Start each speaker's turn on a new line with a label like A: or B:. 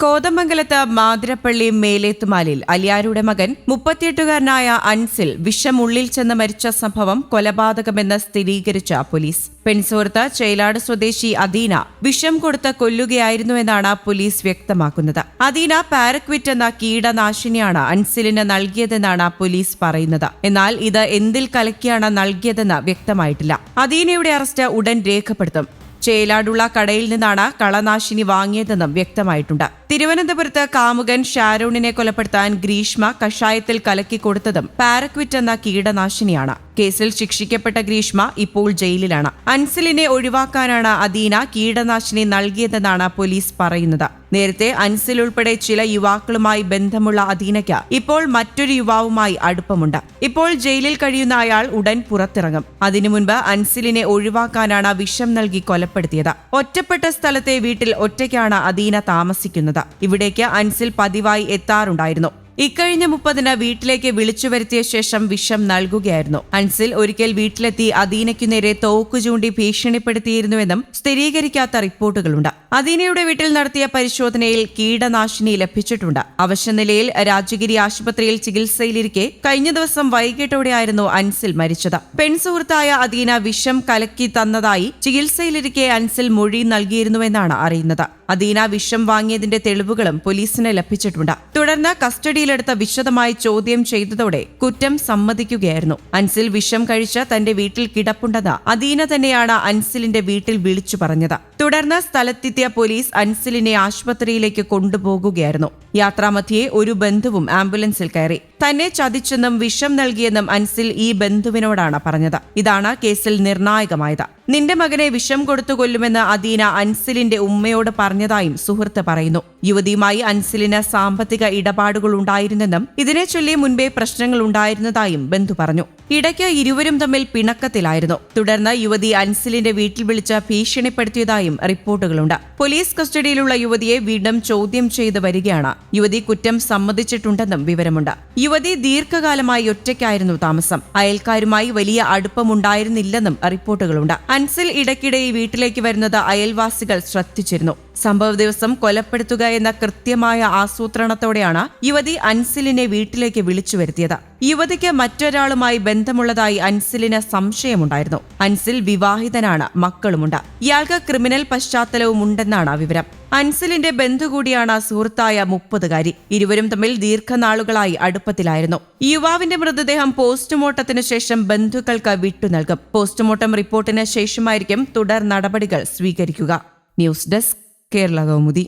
A: കോതമംഗലത്ത് മാതിരപ്പള്ളി മേലേത്തുമാലിൽ അലിയാരുടെ മകൻ മുപ്പത്തിയെട്ടുകാരനായ അൻസിൽ വിഷം ഉള്ളിൽ ചെന്ന് മരിച്ച സംഭവം കൊലപാതകമെന്ന് സ്ഥിരീകരിച്ച പോലീസ്. പെൺസുഹൃത്ത് ചേലാട് സ്വദേശി അദീന വിഷം കൊടുത്ത് കൊല്ലുകയായിരുന്നുവെന്നാണ് പോലീസ് വ്യക്തമാക്കുന്നത്. അദീന പാരക്വിറ്റ് എന്ന കീടനാശിനിയാണ് അൻസിലിന് നൽകിയതെന്നാണ് പോലീസ് പറയുന്നത്. എന്നാൽ ഇത് എന്തിൽ കലക്കിയാണ് നൽകിയതെന്ന് വ്യക്തമായിട്ടില്ല. അദീനയുടെ അറസ്റ്റ് ഉടൻ രേഖപ്പെടുത്തും. ചേലാടുള്ള കടയിൽ നിന്നാണ് കളനാശിനി വാങ്ങിയതെന്നും വ്യക്തമായിട്ടുണ്ട്. തിരുവനന്തപുരത്ത് കാമുകൻ ഷാരൂണിനെ കൊലപ്പെടുത്താൻ ഗ്രീഷ്മ കഷായത്തിൽ കലക്കി കൊടുത്തതും പാരക്വിറ്റ് എന്ന കീടനാശിനിയാണ്. കേസിൽ ശിക്ഷിക്കപ്പെട്ട ഗ്രീഷ്മ ഇപ്പോൾ ജയിലിലാണ്. അൻസിലിനെ ഒഴിവാക്കാനാണ് അദീന കീടനാശിനി നൽകിയതെന്നാണ് പോലീസ് പറയുന്നത്. നേരത്തെ അൻസിൽ ഉൾപ്പെടെ ചില യുവാക്കളുമായി ബന്ധമുള്ള അദീനയ്ക്ക് ഇപ്പോൾ മറ്റൊരു യുവാവുമായി അടുപ്പമുണ്ട്. ഇപ്പോൾ ജയിലിൽ കഴിയുന്ന അയാൾ ഉടൻ പുറത്തിറങ്ങും. അതിനു മുൻപ് അൻസിലിനെ ഒഴിവാക്കാനാണ് വിഷം നൽകി കൊലപ്പെടുത്തിയത്. ഒറ്റപ്പെട്ട സ്ഥലത്തെ വീട്ടിൽ ഒറ്റയ്ക്കാണ് അദീന താമസിക്കുന്നത്. ഇവിടേക്ക് അൻസിൽ പതിവായി എത്താറുണ്ടായിരുന്നു ഇക്കഴിഞ്ഞ മുപ്പതിന് വീട്ടിലേക്ക് വിളിച്ചു വരുത്തിയ ശേഷം വിഷം നൽകുകയായിരുന്നു. അൻസിൽ ഒരിക്കൽ വീട്ടിലെത്തി അദീനയ്ക്കു നേരെ തോക്കു ചൂണ്ടി ഭീഷണിപ്പെടുത്തിയിരുന്നുവെന്നും സ്ഥിരീകരിക്കാത്ത റിപ്പോർട്ടുകളുണ്ട്. അദീനയുടെ വീട്ടിൽ നടത്തിയ പരിശോധനയിൽ കീടനാശിനി ലഭിച്ചിട്ടുണ്ട്. അവശനിലയിൽ രാജഗിരി ആശുപത്രിയിൽ ചികിത്സയിലിരിക്കെ കഴിഞ്ഞ ദിവസം വൈകിട്ടോടെയായിരുന്നു അൻസിൽ മരിച്ചത്. പെൺസുഹൃത്തായ അദീന വിഷം കലക്കി തന്നതായി ചികിത്സയിലിരിക്കെ അൻസിൽ മൊഴി നൽകിയിരുന്നുവെന്നാണ് അറിയുന്നത്. അദീന വിഷം വാങ്ങിയതിന്റെ തെളിവുകളും പോലീസിന് ലഭിച്ചിട്ടുണ്ട്. തുടർന്ന് കസ്റ്റഡിയിലെടുത്ത വിശദമായി ചോദ്യം ചെയ്തതോടെ കുറ്റം സമ്മതിക്കുകയായിരുന്നു. അൻസിൽ വിഷം കഴിച്ച തന്റെ വീട്ടിൽ കിടപ്പുണ്ടെന്ന് അദീന തന്നെയാണ് അൻസിലിന്റെ വീട്ടിൽ വിളിച്ചു പറഞ്ഞത്. തുടർന്ന് സ്ഥലത്തെത്തിയ പോലീസ് അൻസിലിനെ ആശുപത്രിയിലേക്ക് കൊണ്ടുപോകുകയായിരുന്നു. യാത്രാമധ്യേ ഒരു ബന്ധുവും ആംബുലൻസിൽ കയറി. തന്നെ ചതിച്ചെന്നും വിഷം നൽകിയെന്നും അൻസിൽ ഈ ബന്ധുവിനോടാണ് പറഞ്ഞത്. ഇതാണ് കേസിൽ നിർണായകമായത്. നിന്റെ മകനെ വിഷം കൊടുത്തു കൊല്ലുമെന്ന് അദീന അൻസിലിന്റെ ഉമ്മയോട് പറഞ്ഞതായും സുഹൃത്ത് പറയുന്നു. യുവതിയുമായി അൻസിലിന് സാമ്പത്തിക ഇടപാടുകൾ ഉണ്ടായിരുന്നെന്നും ഇതിനെ ചൊല്ലി മുൻപേ പ്രശ്നങ്ങൾ ഉണ്ടായിരുന്നതായും ബന്ധു പറഞ്ഞു. ഇടയ്ക്ക് ഇരുവരും തമ്മിൽ പിണക്കത്തിലായിരുന്നു. തുടർന്ന് യുവതി അൻസിലിന്റെ വീട്ടിൽ വിളിച്ച് ഭീഷണിപ്പെടുത്തിയതായും റിപ്പോർട്ടുകളുണ്ട്. പോലീസ് കസ്റ്റഡിയിലുള്ള യുവതിയെ വീണ്ടും ചോദ്യം ചെയ്തു വരികയാണ്. യുവതി കുറ്റം സമ്മതിച്ചിട്ടുണ്ടെന്നും വിവരമുണ്ട്. യുവതി ദീർഘകാലമായി ഒറ്റയ്ക്കായിരുന്നു താമസം. അയൽക്കാരുമായി വലിയ അടുപ്പമുണ്ടായിരുന്നില്ലെന്നും റിപ്പോർട്ടുകളുണ്ട്. അൻസിൽ ഇടയ്ക്കിടെ ഈ വീട്ടിലേക്ക് വരുന്നത് അയൽവാസികൾ ശ്രദ്ധിച്ചിരുന്നു. സംഭവ ദിവസം കൊലപ്പെടുത്തുക എന്ന കൃത്യമായ ആസൂത്രണത്തോടെയാണ് യുവതി അൻസിലിനെ വീട്ടിലേക്ക് വിളിച്ചു വരുത്തിയത്. യുവതിക്ക് മറ്റൊരാളുമായി ബന്ധമുള്ളതായി അൻസിലിന് സംശയമുണ്ടായിരുന്നു. അൻസിൽ വിവാഹിതനാണ് മക്കളുമുണ്ട്. ഇയാൾക്ക് ക്രിമിനൽ പശ്ചാത്തലവും ഉണ്ടെന്നാണ് വിവരം. അൻസിലിന്റെ ബന്ധു കൂടിയാണ് സുഹൃത്തായ മുപ്പതുകാരി. ഇരുവരും തമ്മിൽ ദീർഘനാളുകളായി അടുപ്പത്തിലായിരുന്നു. യുവാവിന്റെ മൃതദേഹം പോസ്റ്റ്മോർട്ടത്തിന് ശേഷം ബന്ധുക്കൾക്ക് വിട്ടു നൽകും. പോസ്റ്റ്മോർട്ടം റിപ്പോർട്ടിന് ശേഷമായിരിക്കും തുടർ നടപടികൾ സ്വീകരിക്കുക. News desk Kerala Kaumudi.